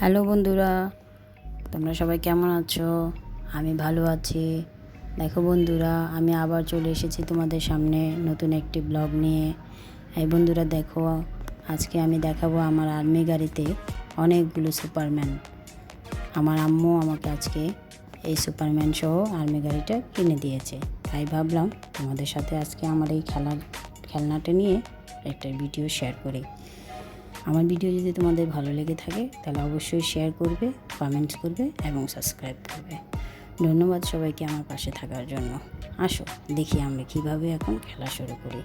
Hello বন্ধুরা, তোমরা সবাই কেমন আছো? আমি ভালো আছি। দেখো বন্ধুরা, আমি আবার চলে এসেছি তোমাদের সামনে নতুন একটি ব্লগ নিয়ে। এই বন্ধুরা দেখো, আজকে আমি দেখাবো আমার আর্মি গাড়িতে অনেকগুলো সুপারম্যান। আমার আম্মু আমাকে আজকে এই সুপারম্যান সহ আর্মি গাড়িটা কিনে দিয়েছে। তাই ভাবলাম তোমাদের সাথে আজকে আমার এই খেলার, খেলনাটা নিয়ে একটা ভিডিও শেয়ার করি। আমার ভিডিও যদি তোমাদের ভালো লেগে থাকে, তাহলে অবশ্যই শেয়ার করবে কমেন্টস করবে এবং সাবস্ক্রাইব করবে। ধন্যবাদ সবাইকে আমার পাশে থাকার জন্য। আসো, দেখি আমরা কীভাবে এখন খেলা শুরু করি।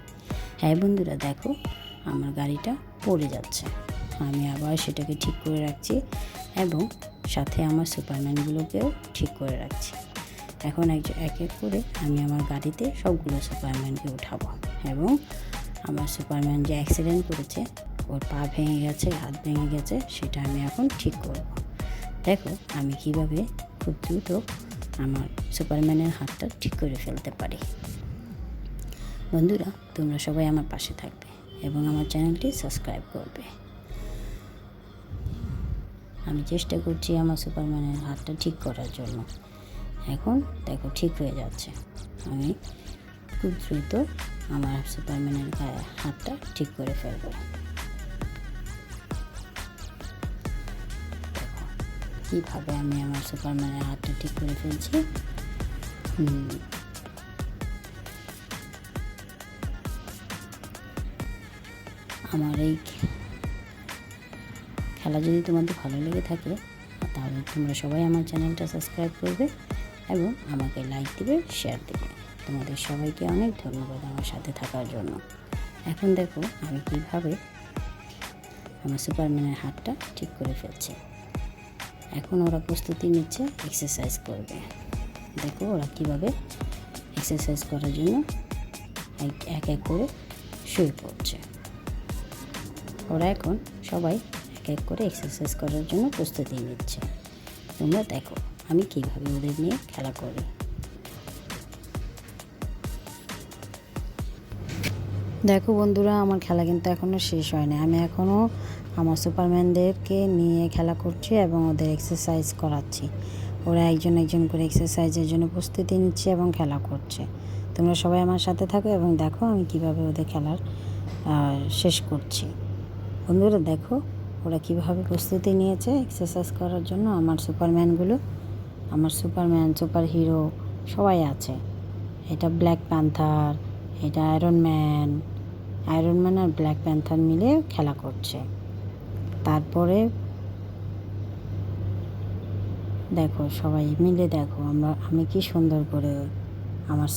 হ্যাঁ বন্ধুরা, দেখো, আমার গাড়িটা পড়ে যাচ্ছে। আমি আবার সেটাকে ঠিক করে রাখছি এবং সাথে আমার সুপারম্যানগুলোকেও ঠিক করে রাখছি। এখন এক এক করে আমি আমার গাড়িতে সবগুলো সুপারম্যানকে উঠাবো এবং আমার সুপারম্যান যে অ্যাক্সিডেন্ট করেছে ওর পা ভেঙে গেছে, হাত ভেঙে গেছে, সেটা আমি এখন ঠিক করব। দেখো আমি কীভাবে খুব দ্রুত আমার সুপারম্যানের হাতটা ঠিক করে ফেলতে পারি। বন্ধুরা, তোমরা সবাই আমার পাশে থাকবে এবং আমার চ্যানেলটি সাবস্ক্রাইব করবে। আমি চেষ্টা করছি আমার সুপারম্যানের হাতটা ঠিক করার জন্য। এখন দেখো ঠিক হয়ে যাচ্ছে। আমি খুব দ্রুত আমার সুপারম্যানের গায়ে হাতটা ঠিক করে ফেলব। কীভাবে আমি আমার সুপারম্যানের হাতটা ঠিক করে ফেলছি। আমার এই খেলা যদি তোমাদের ভালো লেগে থাকে, তাহলে তোমরা সবাই আমার চ্যানেলটা সাবস্ক্রাইব করবে এবং আমাকে লাইক দিবে শেয়ার দেবে। তোমাদের সবাইকে অনেক ধন্যবাদ আমার সাথে থাকার জন্য। এখন দেখো আমি কীভাবে আমার সুপারম্যানের হাতটা ঠিক করে ফেলছে। এখন ওরা প্রস্তুতি নিচ্ছে এক্সারসাইজ করবে। দেখো ওরা কীভাবে এক্সারসাইজ করার জন্য এক- এক করে শুয়ে পড়ছে ওরা এখন সবাই এক এক করে এক্সারসাইজ করার জন্য প্রস্তুতি নিচ্ছে। তোমরা দেখো আমি কীভাবে ওদের নিয়ে খেলা করি। দেখো বন্ধুরা, আমার খেলা কিন্তু এখনও শেষ হয়নি। আমি এখনও আমার সুপারম্যানদেরকে নিয়ে খেলা করছি এবং ওদের এক্সারসাইজ করাচ্ছি। ওরা একজন একজন করে এক্সারসাইজের জন্য প্রস্তুতি নিচ্ছে এবং খেলা করছে। তোমরা সবাই আমার সাথে থাকো এবং দেখো আমি কীভাবে ওদের খেলার শেষ করছি। বন্ধুরা, দেখো ওরা কীভাবে প্রস্তুতি নিয়েছে এক্সারসাইজ করার জন্য। আমার সুপারম্যানগুলো, আমার সুপারম্যান সুপার হিরো সবাই আছে। এটা ব্ল্যাক প্যান্থার এটা আয়রন ম্যান আয়রন ম্যান আর ব্ল্যাক প্যান্থার মিলে খেলা করছে। তারপরে দেখো, সবাই মিলে দেখো, আমরা, আমি কি সুন্দর করে আমার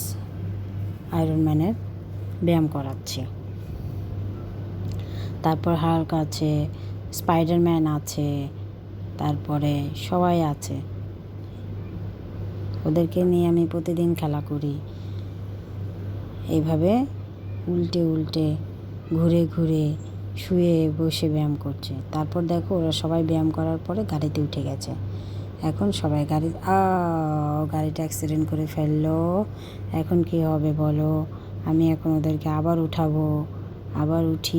আয়রন ম্যানের ব্যায়াম করাচ্ছি। তারপর হাল্ক আছে স্পাইডারম্যান আছে, তারপরে সবাই আছে। ওদেরকে নিয়ে আমি প্রতিদিন খেলা করি। এইভাবে উল্টে উল্টে ঘুরে ঘুরে শুয়ে বসে ব্যায়াম করছে। তারপর দেখো ওরা সবাই ব্যায়াম করার পরে গাড়িতে উঠে গেছে। এখন সবাই গাড়ি আ গাড়িটা অ্যাক্সিডেন্ট করে ফেলল। এখন কি হবে বলো? আমি এখন ওদেরকে আবার উঠাবো, আবার উঠি